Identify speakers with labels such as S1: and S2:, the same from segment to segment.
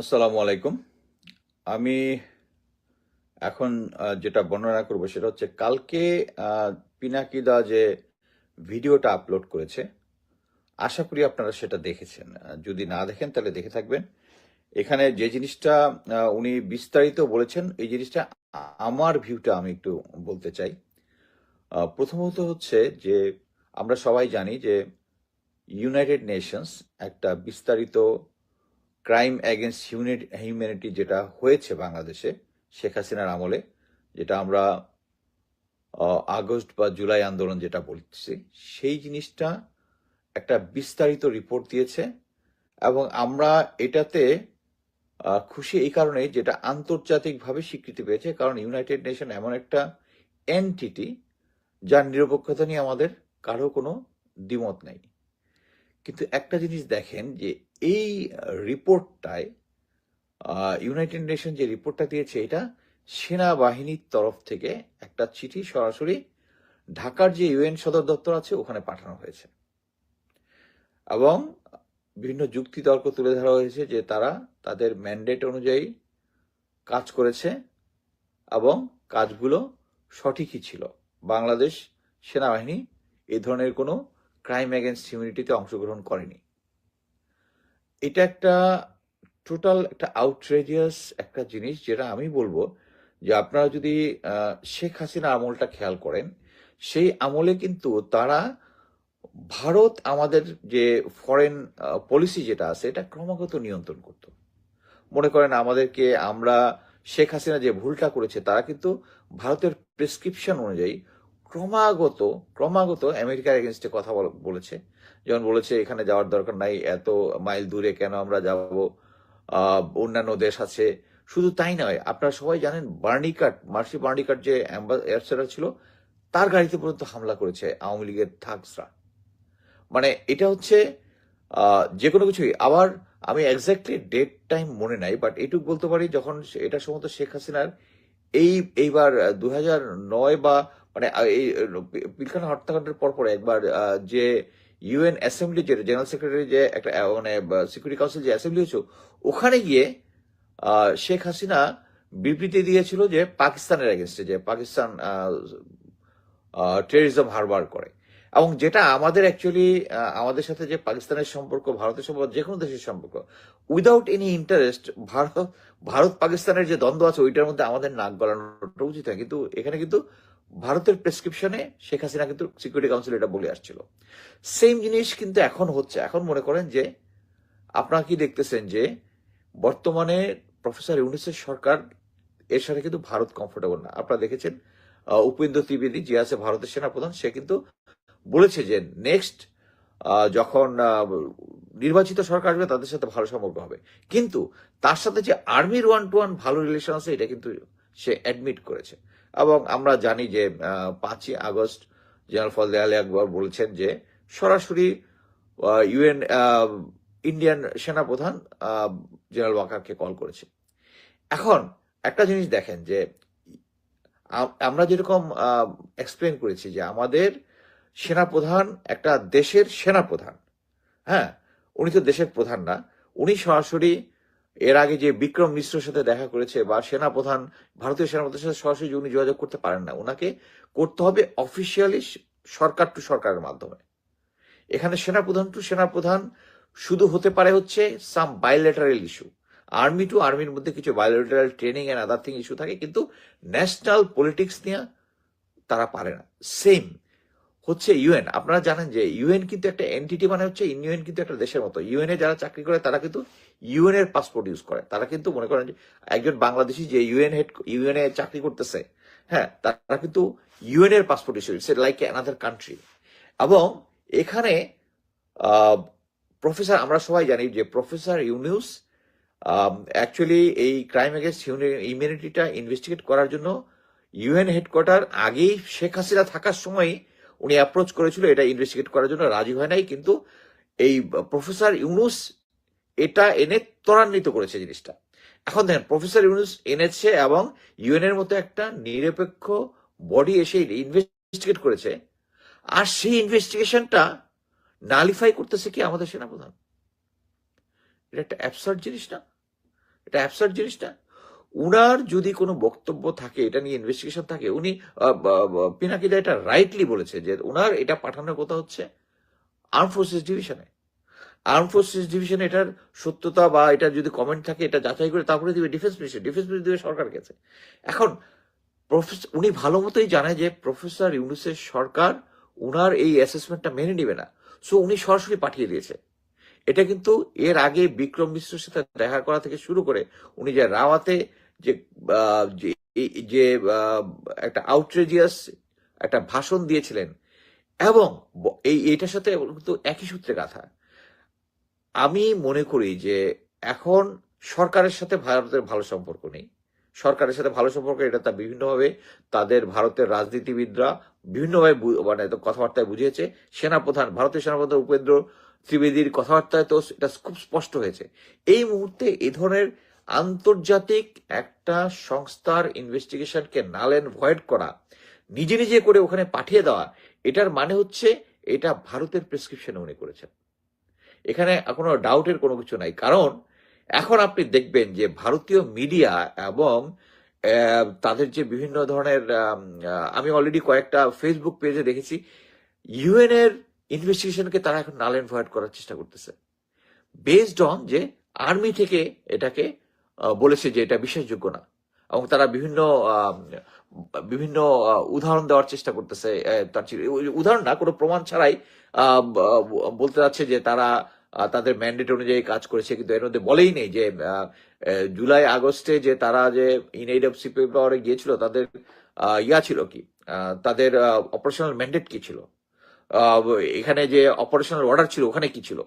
S1: আসসালামু আলাইকুম। আমি এখন যেটা বর্ণনা করব সেটা হচ্ছে কালকে পিনাকিদা যে ভিডিওটা আপলোড করেছে, আশা করি আপনারা সেটা দেখেছেন। যদি না দেখেন তাহলে দেখে থাকবেন। এখানে যে জিনিসটা উনি বিস্তারিত বলেছেন, এই জিনিসটা আমার ভিউটা আমি একটু বলতে চাই। প্রথমত হচ্ছে যে, আমরা সবাই জানি যে ইউনাইটেড নেশনস একটা বিস্তারিত ক্রাইম অ্যাগেনস্ট হিউম্যানিটি যেটা হয়েছে বাংলাদেশে, শেখ হাসিনার আমলে, যেটা আমরা আগস্ট বা জুলাই আন্দোলন যেটা বলছি সেই জিনিসটা একটা বিস্তারিত রিপোর্ট দিয়েছে এবং আমরা এটাতে খুশি এই কারণে যেটা আন্তর্জাতিকভাবে স্বীকৃতি পেয়েছে, কারণ ইউনাইটেড নেশন এমন একটা এনটিটি যার নিরপেক্ষতা নিয়ে আমাদের কারও কোনো দ্বিমত নেই। কিন্তু একটা জিনিস দেখেন যে এই রিপোর্টটায় ইউনাইটেড নেশন যে রিপোর্টটা দিয়েছে, এটা সেনাবাহিনীর তরফ থেকে একটা চিঠি সরাসরি ঢাকার যে ইউএন সদর দপ্তর আছে, ওখানে পাঠানো হয়েছে। এবং বিভিন্ন যুক্তি তর্ক তুলে ধরা হয়েছে যে তারা তাদের ম্যান্ডেট অনুযায়ী কাজ করেছে এবং কাজগুলো সঠিকই ছিল। বাংলাদেশ সেনাবাহিনী এ ধরনের কোনো ক্রাইম অ্যাগেনস্ট হিউম্যানিটিতে অংশগ্রহণ করেনি। এটা একটা টোটাল একটা আউটরেজিয়াস একটা জিনিস যেটা আমি বলব যে আপনারা যদি শেখ হাসিনা আমলটা খেয়াল করেন, সেই আমলে কিন্তু তারা ভারত আমাদের যে ফরেন পলিসি যেটা আছে এটা ক্রমাগত নিয়ন্ত্রণ করত। মনে করেন আমাদেরকে আমরা শেখ হাসিনা যে ভুলটা করেছে তারা কিন্তু ভারতের প্রেসক্রিপশন অনুযায়ী ক্রমাগত ক্রমাগত আমেরিকার এগেনস্টে কথা বল- বলেছে। যেমন বলেছে, এখানে যাওয়ার দরকার নাই, এত মাইল দূরে কেন আমরা যাব? অন্যান্য দেশ আছে। শুধু তাই নয়, আপনারা সবাই জানেন বার্নিকাট, মার্সি বার্নিকাট যে অ্যাম্বাসেডার ছিল, তার গাড়িতে পর্যন্ত হামলা করেছে আওয়ামী লীগের থাকসরা। মানে এটা হচ্ছে যে কোনো কিছুই। আবার আমি এক্স্যাক্টলি ডেট টাইম মনে নাই বাট এটুকু বলতে পারি যখন এটা সম্ভবত শেখ হাসিনার এই, এইবার দু নয় বা মানে এই পিলখানা হত্যাকাণ্ডের পরপর একবার যে ইউএন অ্যাসেম্বলি যে জেনারেল সেক্রেটারি যে একটা মানে সিকিউরিটি কাউন্সিল যে অ্যাসেম্বলি হয়েছে ওখানে গিয়ে শেখ হাসিনা বিবৃতি দিয়েছিল যে পাকিস্তানের এগেনস্টে যে পাকিস্তান টেরিজম হারবার করে। এবং যেটা আমাদের অ্যাকচুয়ালি আমাদের সাথে যে পাকিস্তানের সম্পর্ক, ভারতের সম্পর্ক যে কোনো দেশের সম্পর্ক without any interest Bharat Bharat পাকিস্তানের যে দ্বন্দ্ব আছে, ওইটার মধ্যে আমাদের নাক গলানোটা উচিত হয়। কিন্তু এখানে কিন্তু ভারতের প্রেসক্রিপশনে শেখ হাসিনা কিন্তু সিকিউরিটি কাউন্সিল এটা বলে আসছিল। সেম জিনিস কিন্তু এখন হচ্ছে। এখন মনে করেন যে আপনারা কি দেখতেছেন যে বর্তমানে প্রফেসর ইউনিসের সরকার এর সাথে কিন্তু ভারত কমফোর্টেবল না। আপনারা দেখেছেন উপেন্দ্র ত্রিবেদী যে আছে ভারতের সেনাপ্রধান, সে কিন্তু বলেছে যে নেক্সট যখন নির্বাচিত সরকার আসবে তাদের সাথে ভালো সম্পর্ক হবে। কিন্তু তার সাথে যে আর্মির ওয়ান টু ওয়ান ভালো রিলেশন আছে, এটা কিন্তু সে অ্যাডমিট করেছে। এবং আমরা জানি যে পাঁচই আগস্ট জেনারেল ফজলে আলী আকবর বলেছেন যে, সরাসরি ইউএন ইন্ডিয়ান সেনাপ্রধান জেনারেল ওয়াকারকে কল করেছে। এখন একটা জিনিস দেখেন যে আমরা যেরকম এক্সপ্লেন করেছি যে আমাদের সেনাপ্রধান একটা দেশের সেনাপ্রধান হ্যাঁ? উনি তো দেশের প্রধান না। উনি সরাসরি এর আগে যে বিক্রম মিশ্রের সাথে দেখা করেছে বা সেনাপ্রধান, ভারতীয় সেনাপ্রধানের সাথে সরাসরি উনি যোগাযোগ করতে পারেন না ওনাকে করতে হবে অফিসিয়ালি সরকার টু সরকারের মাধ্যমে। এখানে সেনাপ্রধান টু সেনাপ্রধান, শুধু হতে পারে হচ্ছে some bilateral issue army to আর্মির মধ্যে কিছু bilateral training and other thing issue থাকে, কিন্তু ন্যাশনাল পলিটিক্স নিয়ে তারা পারে না। সেম হচ্ছে ইউএন। আপনারা জানেন যে ইউএন কিন্তু একটা এনটিটি মানে হচ্ছে ইউএন কিন্তু একটা দেশের মতো। ইউএন এ যারা চাকরি করে, তারা কিন্তু ইউএন এর পাসপোর্ট ইউজ করে। তারা কিন্তু মনে করেন যে একজন বাংলাদেশি যে ইউএন হেড ইউএন এ চাকরি করতেছে হ্যাঁ তারা কিন্তু ইউএন এর passport issue it's like another country এবং এখানে প্রফেসর আমরা সবাই জানি যে প্রফেসর ইউনিউস অ্যাকচুয়ালি এই ক্রাইম এগেনস্ট ইমিউনিটিটা ইনভেস্টিগেট করার জন্য ইউএন হেডকোয়ার্টার আগেই শেখ হাসিনা থাকার সময় উনি অ্যাপ্রোচ করেছিল, এটা ইনভেস্টিগেট করার জন্য রাজি হয় নাই, কিন্তু এই প্রফেসর ইউনুস এটা এনে ত্বরান্বিত করেছে জিনিসটা। এখন দেখেন প্রফেসর ইউনুস এনেছে এবং ইউএন এর মতো একটা নিরপেক্ষ বডি এসে ইনভেস্টিগেট করেছে, আর সেই ইনভেস্টিগেশনটা নালিফাই করতেছে কি আমাদের সেনাপ্রধান? এটা একটা অ্যাবসার্ড জিনিস না? এটা অ্যাবসার্ড জিনিসটা উনার যদি কোনো বক্তব্য থাকে, এটা নিয়ে ইনভেস্টিগেশন থাকে, উনি পিনাকিদা এটা রাইটলি বলেছে যে উনার এটা পাঠানোর কথা হচ্ছে আর্ম ফোর্সেস ডিভিশনে আর্ম ফোর্সেস ডিভিশন এটার সত্যতা বা এটা যদি কমেন্ট থাকে, এটা যাচাই করে তারপরে দিবে ডিফেন্স মিনিস্ট্রি ডিফেন্স মিনিস্ট্রি দিবে সরকার কাছে। এখন প্রফেসর উনি ভালো মতোই জানে যে প্রফেসর ইউনুসের সরকার উনার এই অ্যাসেসমেন্টটা মেনে নিবে না। সো উনি সরাসরি পাঠিয়ে দিয়েছে। এটা কিন্তু এর আগে বিক্রম মিশ্রের সাথে দেখা করা থেকে শুরু করে উনি যে রাওয়াতে যে যে একটা আউটরেজিয়াস একটা ভাষণ দিয়েছিলেন এবং এই, এটার সাথে কিন্তু একই সূত্রে গাথা। আমি মনে করি যে এখন সরকারের সাথে ভারতের ভালো সম্পর্ক নেই। সরকারের সাথে ভালো সম্পর্ক, এটা তা বিভিন্নভাবে তাদের ভারতের রাজনীতিবিদরা বিভিন্নভাবে মানে কথাবার্তায় বুঝিয়েছে। সেনাপ্রধান ভারতের সেনাপ্রধান উপেন্দ্র ত্রিবেদীর কথাবার্তায় তো এটা খুব স্পষ্ট হয়েছে। এই মুহূর্তে এই ধরনের আন্তর্জাতিক একটা সংস্থার ইনভেস্টিগেশনকে নাল অ্যান্ড ভয়েড করা, নিজে নিজে করে ওখানে পাঠিয়ে দেওয়া, এটার মানে হচ্ছে এটা ভারতের প্রেসক্রিপশনে উনি করেছেন। এখানে কোনো ডাউটের কোনো কিছু নাই। কারণ এখন আপনি দেখবেন যে ভারতীয় মিডিয়া এবং তাদের যে বিভিন্ন ধরনের আমি অলরেডি কয়েকটা ফেসবুক পেজে দেখেছি ইউএন এর ইনভেস্টিগেশনকে তারা এখন নাল অ্যান্ড ভয়েড করার চেষ্টা করতেছে। বেসড অন যে আর্মি থেকে এটাকে বলেছে যে এটা বিশ্বাসযোগ্য না। এবং তারা বিভিন্ন বিভিন্ন উদাহরণ দেওয়ার চেষ্টা করতেছে তার উদাহরণ না, কোনো প্রমাণ ছাড়াই বলতে যাচ্ছে যে তারা তাদের ম্যান্ডেট অনুযায়ী কাজ করেছে, কিন্তু এর মধ্যে বলেই নেই যে জুলাই, আগস্টে যে তারা যে ইন এইড অফ পাওয়ারে গিয়েছিল, তাদের ইয়া ছিল কি? তাদের অপারেশনাল ম্যান্ডেট কি ছিল? এখানে যে অপারেশনাল অর্ডার ছিল, ওখানে কি ছিল?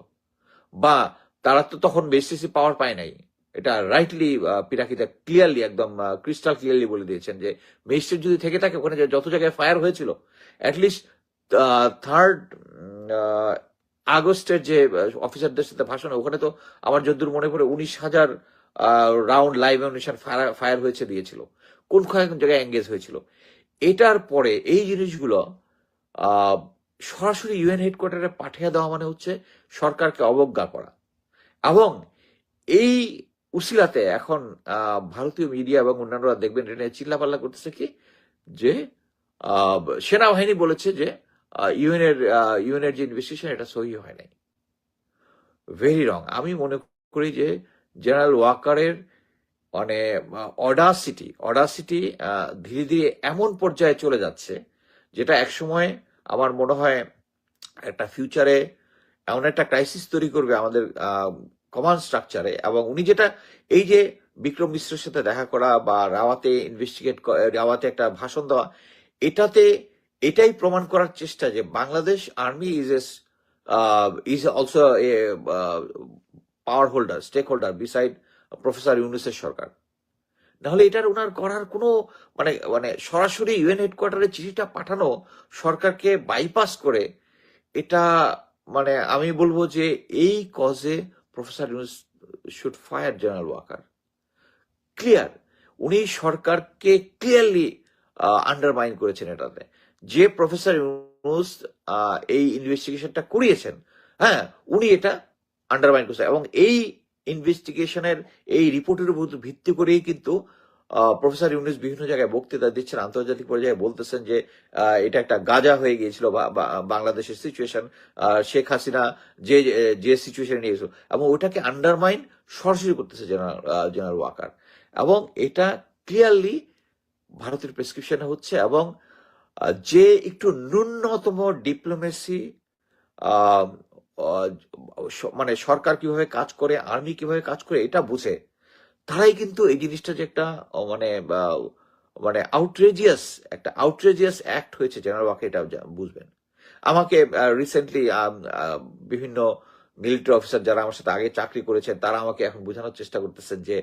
S1: বা তারা তো তখন বেসিসি পাওয়ার পায় নাই। এটা রাইটলি পিরাকিতা ক্লিয়ারলি একদম ক্রিস্টাল ক্লিয়ারলি বলে দিয়েছেন যে ম্যাজিস্ট্রেট যদি থেকে থাকে, ওখানে যত জায়গায় ফায়ার হয়েছিল অ্যাটলিস্ট থার্ড আগস্টের যে অফিসারদের সাথে ভাষণ, ওখানে তো আমার যদ্দূর মনে পড়ে উনিশ হাজার রাউন্ড লাইভ অ্যামিনেশন ফায়ার হয়েছে দিয়েছিল। কোন কোন জায়গায় এঙ্গেজ হয়েছিল। এটার পরে এই জিনিসগুলো সরাসরি ইউএন হেডকোয়ার্টারে পাঠিয়ে দেওয়া মানে হচ্ছে সরকারকে অবজ্ঞা করা। এবং এই উসিলাতে এখন ভারতীয় মিডিয়া এবং অন্যান্যরা দেখবেন এটা চিল্লাপাল্লা করতেছে কি? যে সেনাবাহিনী বলেছে যে ইউএন এর ইউএন এর যে ইনভেস্টিগেশন এটা সহি হয় নাই। ভেরি রং আমি মনে করি যে জেনারেল ওয়াকারের মানে অডাসিটি অডাসিটি ধীরে ধীরে এমন পর্যায়ে চলে যাচ্ছে, যেটা একসময় আমার মনে হয় একটা ফিউচারে এমন একটা ক্রাইসিস তৈরি করবে আমাদের কমান্ড স্ট্রাকচারে এবং উনি যেটা, এই যে বিক্রম মিশ্রের সাথে দেখা করা বা রাওয়াতে ইনভেস্টিগেট রাওয়াতে একটা ভাষণ দেওয়া, এটাতে এটাই প্রমাণ করার চেষ্টা যে Bangladesh army is a is also a power holder stake holder beside professor ইউনুসের সরকার। নাহলে এটার ওনার করার কোনো মানে মানে সরাসরি ইউএন হেডকোয়ার্টারে চিঠিটা পাঠানো সরকারকে বাইপাস করে, এটা মানে আমি বলব যে এই কজে professor Yunus should fire general Waker clear উনি সরকারকে ক্লিয়ারলি আন্ডারমাইন করেছেন এটাতে। যে প্রফেসর ইউনুস এই ইনভেস্টিগেশনটা করিয়েছেন হ্যাঁ উনি এটা আন্ডারমাইন করেছেন। এবং এই ইনভেস্টিগেশনের এই রিপোর্টের উপর ভিত্তি করেই কিন্তু প্রফেসর ইউনুস বিভিন্ন জায়গায় বক্তৃতা দিচ্ছেন, আন্তর্জাতিক পর্যায়ে বলতেছেন যে এটা একটা গাজা হয়ে গিয়েছিল বাংলাদেশের সিচুয়েশন শেখ হাসিনা যে যে সিচুয়েশনে নিয়ে গেছিল। এবং ওটাকে আন্ডারমাইন সরাসরি করতেছে জেনারেল জেনারেল ওয়াকার এবং এটা ক্লিয়ারলি ভারতের প্রেসক্রিপশনে হচ্ছে এবং যে একটু ন্যূনতম ডিপ্লোমেসি মানে সরকার কীভাবে কাজ করে আর্মি কীভাবে কাজ করে, এটা বুঝে। তারাই কিন্তু এই জিনিসটা যে একটা মানে মানে আউটরেজিয়াস একটা আউটরেজিয়াস অ্যাক্ট হয়েছে জেনারেল ওয়াকে এটা বুঝবেন। আমাকে রিসেন্টলি বিভিন্ন মিলিটারি অফিসার যারা আমার সাথে আগে চাকরি করেছেন, তারা আমাকে এখন বোঝানোর চেষ্টা করতেছেন যে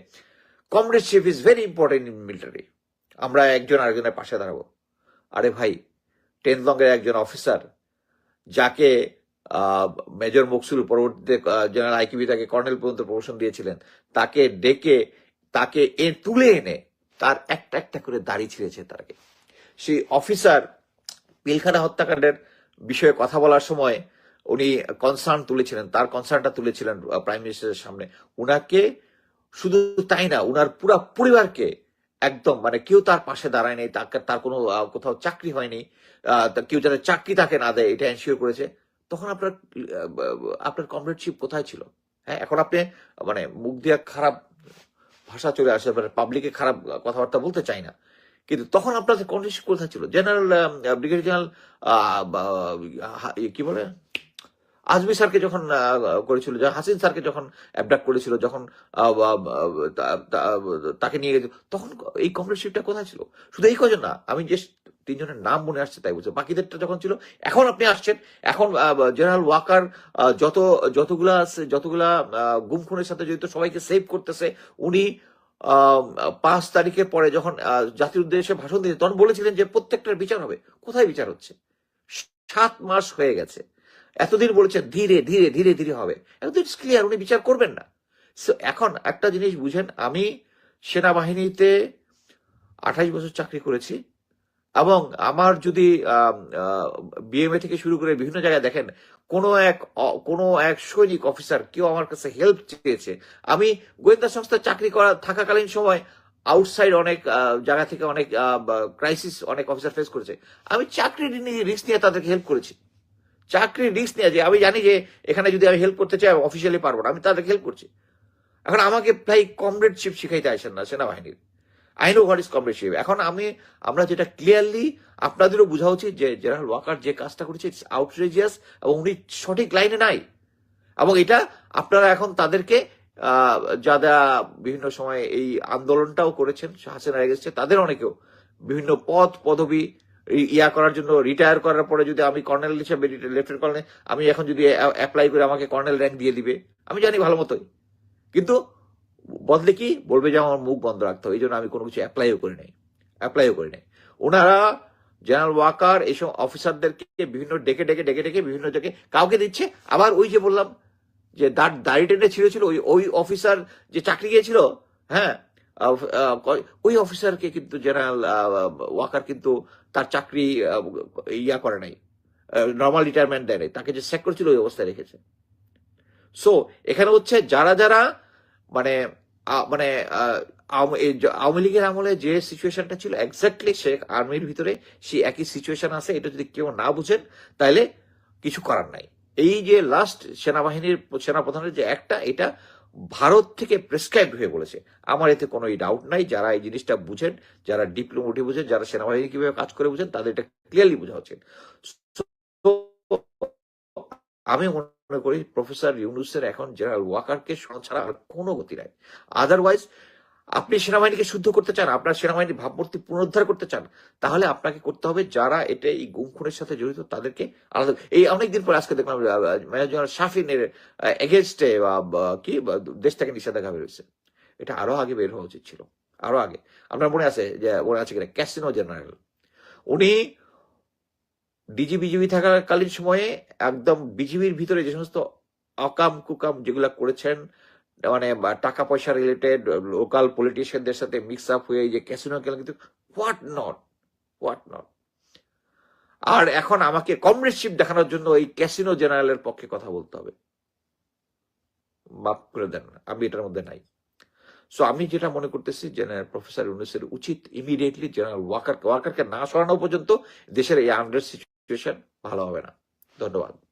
S1: comradeship is very important in military আমরা একজন আরেকজনের পাশে দাঁড়াবো। আরে ভাই টেনলংয়ের একজন অফিসার যাকে মেজর মকসুল পরবর্তীতে জেনারেল আইকিবি তাকে কর্নেল পর্যন্ত প্রমোশন দিয়েছিলেন। তাকে ডেকে, তাকে এ, তুলে এনে তার একটা একটা করে দাড়ি ছিঁড়েছে তাকে। সেই অফিসার পিলখানা হত্যাকাণ্ডের বিষয়ে কথা বলার সময় উনি কনসার্ন তুলেছিলেন, তার কনসার্নটা তুলেছিলেন প্রাইম মিনিস্টারের সামনে। উনাকে শুধু তাই না, উনার পুরা পরিবারকে একদম মানে কেউ তার পাশে দাঁড়ায়নি তার কোনো কোথাও চাকরি হয়নি কেউ যাতে চাকরি তাকে না দেয়, এটা এনশিওর করেছে। তখন আপনার আপনার কমরেডশিপ কোথায় ছিল? হ্যাঁ এখন আপনি মানে মুখ দিয়ে খারাপ ভাষা চলে আসে মানে পাবলিকে খারাপ কথাবার্তা বলতে চাই না। কিন্তু তখন আপনাদের কন্ডিশন কোথায় ছিল? জেনারেল ব্রিগেডিয়ার জেনারেল কি বলে? আজমি স্যারকে যখন করেছিল হাসিন স্যারকে যখন অ্যাবডাক্ট করেছিল, যখন তাকে নিয়ে গেছিল তখন এই কমরেডশিপটা কোথায় ছিল? শুধু এই কজন না, আমি যে তিনজনের নাম মনে আসছে তাই বলছি। বাকিদেরটা যখন ছিল এখন আপনি আসছেন। এখন জেনারেল ওয়াকার যত যতগুলা আছে যতগুলা গুম খুনের সাথে জড়িত সবাইকে সেভ করতেছে। উনি পাঁচ তারিখের পরে যখন জাতির উদ্দেশ্যে ভাষণ দিয়েছে তখন বলেছিলেন যে প্রত্যেকটার বিচার হবে। কোথায় বিচার হচ্ছে? সাত মাস হয়ে গেছে। এতদিন বলেছেন ধীরে ধীরে ধীরে ধীরে হবে। একদম ক্লিয়ার উনি বিচার করবেন না। So, এখন একটা জিনিস বুঝেন আমি সেনাবাহিনীতে আঠাইশ বছর চাকরি করেছি। এবং আমার যদি বিএমএ থেকে শুরু করে বিভিন্ন জায়গায় দেখেন, কোনো এক কোনো এক সৈনিক অফিসার কেউ আমার কাছে হেল্প চেয়েছে। আমি গোয়েন্দা সংস্থায় চাকরি করা, থাকাকালীন সময় আউটসাইড অনেক জায়গা থেকে অনেক ক্রাইসিস অনেক অফিসার ফেস করেছে। আমি চাকরি নিয়ে রিস্ক নিয়ে তাদেরকে হেল্প করেছি। চাকরির রিস্ক নিয়ে যে, আমি জানি যে, এখানে যদি আমি হেল্প করতে চাই অফিসিয়ালি পারব না, আমি তাদেরকে হেল্প করছি। এখন আমাকে প্রায় কমরেডশিপ শিখাইতে আসেন না সেনাবাহিনীর। I know what is comradeship এখন আমি, আমরা যেটা ক্লিয়ারলি আপনাদেরও বোঝা উচিত যে জেনারেল ওয়াকার যে কাজটা করেছে ইটস আউটরেজিয়াস এবং উনি সঠিক লাইনে নাই। এবং এটা আপনারা এখন তাদেরকে যারা বিভিন্ন সময় এই আন্দোলনটাও করেছেন, হাসিনা এগেছে তাদের অনেকেও বিভিন্ন পদ পদবি ইয়া করার জন্য রিটায়ার করার পরে যদি আমি কর্নেল হিসেবে লেফটেন্ট কর্নেল, আমি এখন যদি অ্যাপ্লাই করে আমাকে কর্নেল র্যাঙ্ক দিয়ে দিবে, আমি জানি ভালো মতোই। কিন্তু বদলে কি? বলবে যে আমার মুখ বন্ধ রাখতে হবে। এই জন্য আমি কোনো কিছু অ্যাপ্লাইও করি নাই। অ্যাপ্লাইও করি নাই। ওনারা জেনারেল ওয়াকার এইসব অফিসারদেরকে বিভিন্ন ডেকে ডেকে ডেকে ডেকে বিভিন্ন জায়গায় কাউকে দিচ্ছে। আবার ওই যে বললাম যে দাঁড়, দাড়ি টেনে ছিঁড়েছিল, ওই ওই অফিসার যে চাকরি গিয়েছিল হ্যাঁ ওই অফিসারকে কিন্তু জেনারেল ওয়াকার কিন্তু তার চাকরি ইয়া করে নাই নর্মাল রিটায়ারমেন্ট দেয় নাই। তাকে যে স্যাক করেছিল ওই অবস্থায় রেখেছে। সো এখানে হচ্ছে যারা যারা মানে মানে আওয়ামী লীগের আমলে যে সিচুয়েশনটা ছিল এক্স্যাক্টলি সে আর্মির ভিতরে সেই একই সিচুয়েশন আছে, এটা যদি কেউ না বুঝেন তাহলে কিছু করার নাই। এই যে লাস্ট সেনাবাহিনীর, সেনাপ্রধানের যে একটা, এটা ভারত থেকে প্রেসক্রাইব হয়ে বলেছে। আমার এতে কোনো ডাউট নাই, যারা এই জিনিসটা বুঝেন, যারা ডিপ্লোমেটি বুঝেন, যারা সেনাবাহিনী কীভাবে কাজ করে বুঝেন, তাদের এটা ক্লিয়ারলি বোঝা উচিত। আমি মনে করি প্রফেসর ইউনুসের এখন জেনারেল ওয়াকারকে শোনা ছাড়া আর কোনো গতি নাই। আদারওয়াইজ আপনি সেনাবাহিনীকে শুদ্ধ করতে চান, আপনার সেনাবাহিনী ভাবমূর্তি পুনরুদ্ধার করতে চান, তাহলে আপনাকে করতে হবে যারা এটা এই গুম খুনের সাথে জড়িত, তাদেরকে আলাদা এই অনেকদিন পরে আজকে দেখলাম মেজর জেনারেল শাফিনের এগেনস্টে কি দেশ থেকে নিষেধাজ্ঞা বেরোচ্ছে এটা আরও আগে বের হওয়া উচিত ছিল। আরও আগে। আপনার মনে আছে যে, মনে আছে কিনা? ক্যাসিনো জেনারেল উনি ডিজি বিজিবি থাকাকালীন সময়ে একদম বিজিবির ভিতরে যে সমস্ত অকাম কুকাম যেগুলা করেছেন মানে টাকা পয়সা রিলেটেড লোকাল পলিটিশিয়ানদের সাথে মিক্স আপ হয়ে যে ক্যাসিনো খেলেন কিন্তু হোয়াট নট হোয়াট নট আর এখন আমাকে কমরেডশিপ দেখানোর জন্য এই ক্যাসিনো জেনারেলের পক্ষে কথা বলতে হবে। মাফ করে দেন, আমি এটার মধ্যে নাই। সো আমি যেটা মনে করতেছি জেনারেল প্রফেসর ইউনুসের উচিত ইমিডিয়েটলি জেনারেল ওয়াকার ওয়াকারকে না সরানো পর্যন্ত দেশের এই আন্ডার সিচুয়েশন ভালো হবে না। ধন্যবাদ।